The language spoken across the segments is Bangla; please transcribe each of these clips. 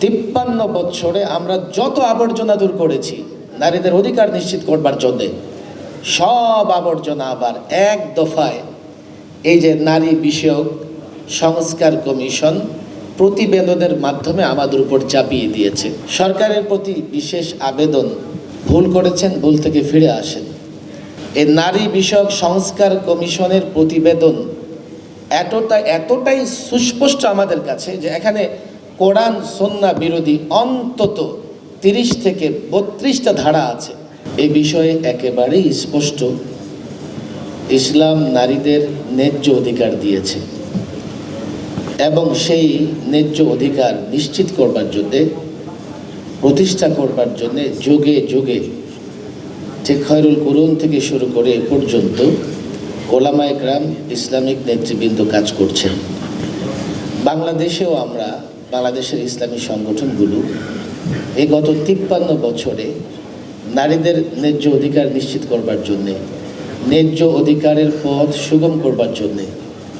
তিপ্পান্ন বৎসরে আমরা যত আবর্জনা দূর করেছি, নারীদের অধিকার নিশ্চিত করবার জন্যে, সব আবর্জনা আবার এক দফায়। এই যে নারী বিষয়ক সংস্কার কমিশন প্রতিবেদনের মাধ্যমে আমাদের উপর চাপিয়ে দিয়েছে। সরকারের প্রতি বিশেষ আবেদন, ভুল করেছেন, ভুল থেকে ফিরে আসেন। এই নারী বিষয়ক সংস্কার কমিশনের প্রতিবেদন এতটা, এতটাই সুস্পষ্ট আমাদের কাছে যে এখানে কোরআন সন্না বিরোধী অন্তত তিরিশ থেকে বত্রিশটা ধারা আছে। এ বিষয়ে একেবারেই স্পষ্ট, ইসলাম নারীদের ন্যায্য অধিকার দিয়েছে এবং সেই ন্যায্য অধিকার নিশ্চিত করবার জন্যে, প্রতিষ্ঠা করবার জন্যে যুগে যুগে যে খয়রুল করুন থেকে শুরু করে এ পর্যন্ত ওলামায় গ্রাম ইসলামিক নেতৃবৃন্দ কাজ করছেন। বাংলাদেশেও আমরা বাংলাদেশের ইসলামী সংগঠনগুলো এই গত তিপ্পান্ন বছরে নারীদের ন্যায্য অধিকার নিশ্চিত করবার জন্যে, ন্যায্য অধিকারের পথ সুগম করবার জন্যে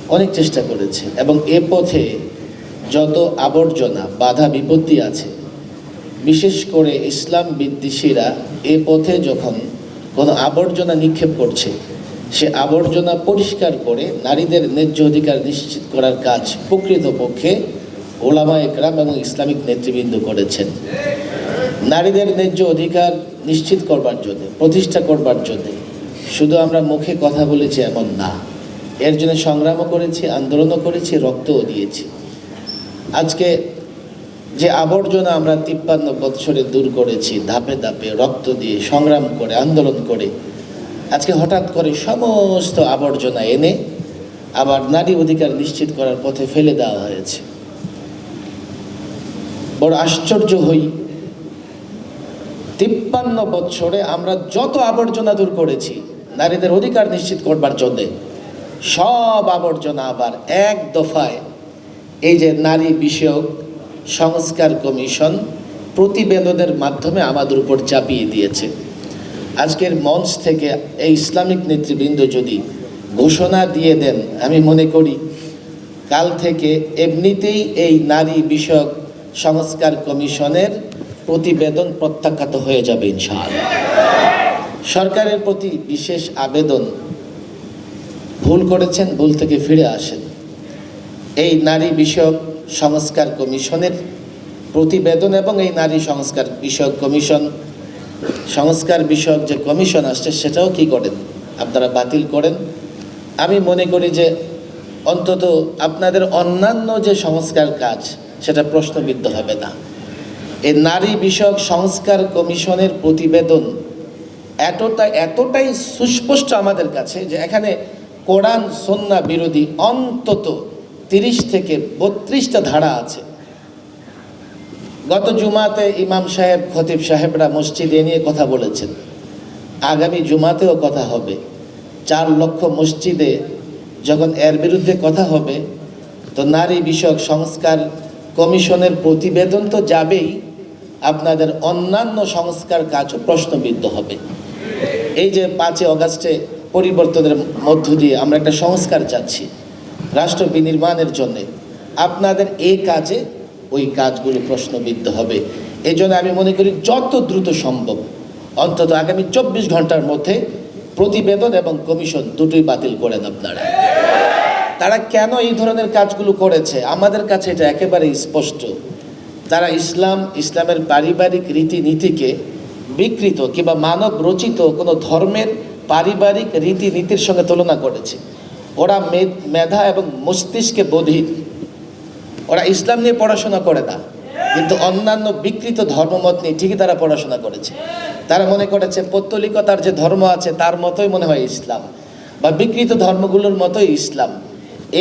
অনেক চেষ্টা করেছে এবং এ পথে যত আবর্জনা, বাধা, বিপত্তি আছে, বিশেষ করে ইসলাম বিদ্বেষীরা এ পথে যখন কোনো আবর্জনা নিক্ষেপ করছে, সে আবর্জনা পরিষ্কার করে নারীদের ন্যায্য অধিকার নিশ্চিত করার কাজ প্রকৃতপক্ষে ওলামা একরাম এবং ইসলামিক নেতৃবৃন্দ করেছেন। নারীদের ন্যায্য অধিকার নিশ্চিত করবার জন্য, প্রতিষ্ঠা করবার জন্য। শুধু আমরা মুখে কথা বলেছি এমন না, এর জন্য সংগ্রামও করেছি, আন্দোলনও করেছি, রক্তও দিয়েছি। আজকে যে আবর্জনা আমরা তিপ্পান্ন বৎসরে দূর করেছি, ধাপে ধাপে রক্ত দিয়ে সংগ্রাম করে, আন্দোলন করে, আজকে হঠাৎ করে সমস্ত আবর্জনা এনে আবার নারী অধিকার নিশ্চিত করার পথে ফেলে দেওয়া হয়েছে। বড় আশ্চর্য হই। তিপ্পান্ন বৎসরে আমরা যত আবর্জনা দূর করেছি, নারীদের অধিকার নিশ্চিত করবার জন্যে, সব আবর্জনা আবার এক দফায়। এই যে নারী বিষয়ক সংস্কার কমিশন প্রতিবেদনের মাধ্যমে আমাদের উপর চাপিয়ে দিয়েছে। আজকের মঞ্চ থেকে এই ইসলামিক নেতৃবৃন্দ যদি ঘোষণা দিয়ে দেন, আমি মনে করি কাল থেকে এমনিতেই এই নারী বিষয়ক সংস্কার কমিশনের প্রতিবেদন প্রত্যাখ্যাত হয়ে যাবে ইনশাআল্লাহ। সরকারের প্রতি বিশেষ আবেদন ভুল করেছেন, ভুল থেকে ফিরে আসেন। এই নারী বিষয়ক সংস্কার কমিশনের প্রতিবেদন এবং এই নারী সংস্কার বিষয়ক কমিশন, সংস্কার বিষয়ক যে কমিশন আসছে, সেটাও কি করেন? আপনারা বাতিল করেন। আমি মনে করি যে অন্তত আপনাদের অন্যান্য যে সংস্কার কাজ সেটা প্রশ্নবিদ্ধ হবে না। এই নারী বিষয়ক সংস্কার কমিশনের প্রতিবেদন এতটা, এতটাই সুস্পষ্ট আমাদের কাছে যে এখানে কোরআন, সন্না বিরোধী অন্তত তিরিশ থেকে বত্রিশটা ধারা আছে। গত জুমাতে ইমাম সাহেব, খতিব সাহেবরা মসজিদে নিয়ে কথা বলেছেন। আগামী জুমাতেও কথা হবে। চার লক্ষ মসজিদে যখন এর বিরুদ্ধে কথা হবে, তো নারী বিষয়ক সংস্কার কমিশনের প্রতিবেদন তো যাবেই, আপনাদের অন্যান্য সংস্কার কাজও প্রশ্নবিদ্ধ হবে। এই যে পাঁচই অগাস্টে পরিবর্তনের মধ্য দিয়ে আমরা একটা সংস্কার চাচ্ছি রাষ্ট্র বিনির্মাণের জন্যে, আপনাদের এই কাজে ওই কাজগুলো প্রশ্নবিদ্ধ হবে। এই জন্য আমি মনে করি যত দ্রুত সম্ভব, অন্তত আগামী চব্বিশ ঘণ্টার মধ্যে প্রতিবেদন এবং কমিশন দুটোই বাতিল করেন আপনারা। তারা কেন এই ধরনের কাজগুলো করেছে? আমাদের কাছে এটা একেবারে স্পষ্ট। তারা ইসলাম, ইসলামের পারিবারিক রীতিনীতিকে বিকৃত কিংবা মানব রচিত কোনো ধর্মের পারিবারিক রীতিনীতির সঙ্গে তুলনা করেছে, ওরা মেধা এবং মস্তিষ্কে বধির ওরা ইসলাম নিয়ে পড়াশোনা করে না, কিন্তু অন্যান্য বিকৃত ধর্মমত নিয়ে ঠিকই তারা পড়াশোনা করেছে। তারা মনে করেছে পত্তলিকতার যে ধর্ম আছে, তার মতোই মনে হয় ইসলাম, বা বিকৃত ধর্মগুলোর মতোই ইসলাম।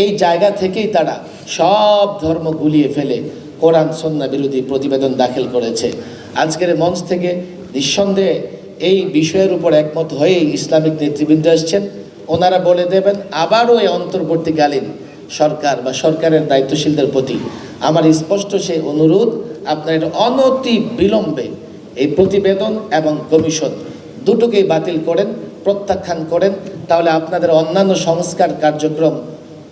এই জায়গা থেকেই তারা সব ধর্ম গুলিয়ে ফেলে কোরআন, সন্না বিরোধী প্রতিবেদন দাখিল করেছে। আজকের মঞ্চ থেকে নিঃসন্দেহে এই বিষয়ের উপর একমত হয়েই ইসলামিক নেতৃবৃন্দ এসছেন। ওনারা বলে দেবেন, আবারও এই অন্তর্বর্তীকালীন সরকার বা সরকারের দায়িত্বশীলদের প্রতি আমার স্পষ্ট সে অনুরোধ, আপনার এটা অনতি বিলম্বে এই প্রতিবেদন এবং কমিশন দুটোকেই বাতিল করেন, প্রত্যাখ্যান করেন, তাহলে আপনাদের অন্যান্য সংস্কার কার্যক্রম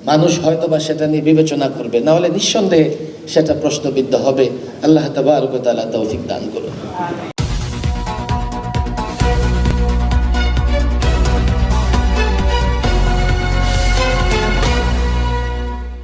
মানুষ হয়তো বা সেটা নিয়ে বিবেচনা করবে। নাহলে নিঃসন্দেহে সেটা প্রশ্নবিদ্ধ হবে। আল্লাহ তালা তৌফিক দান করুন।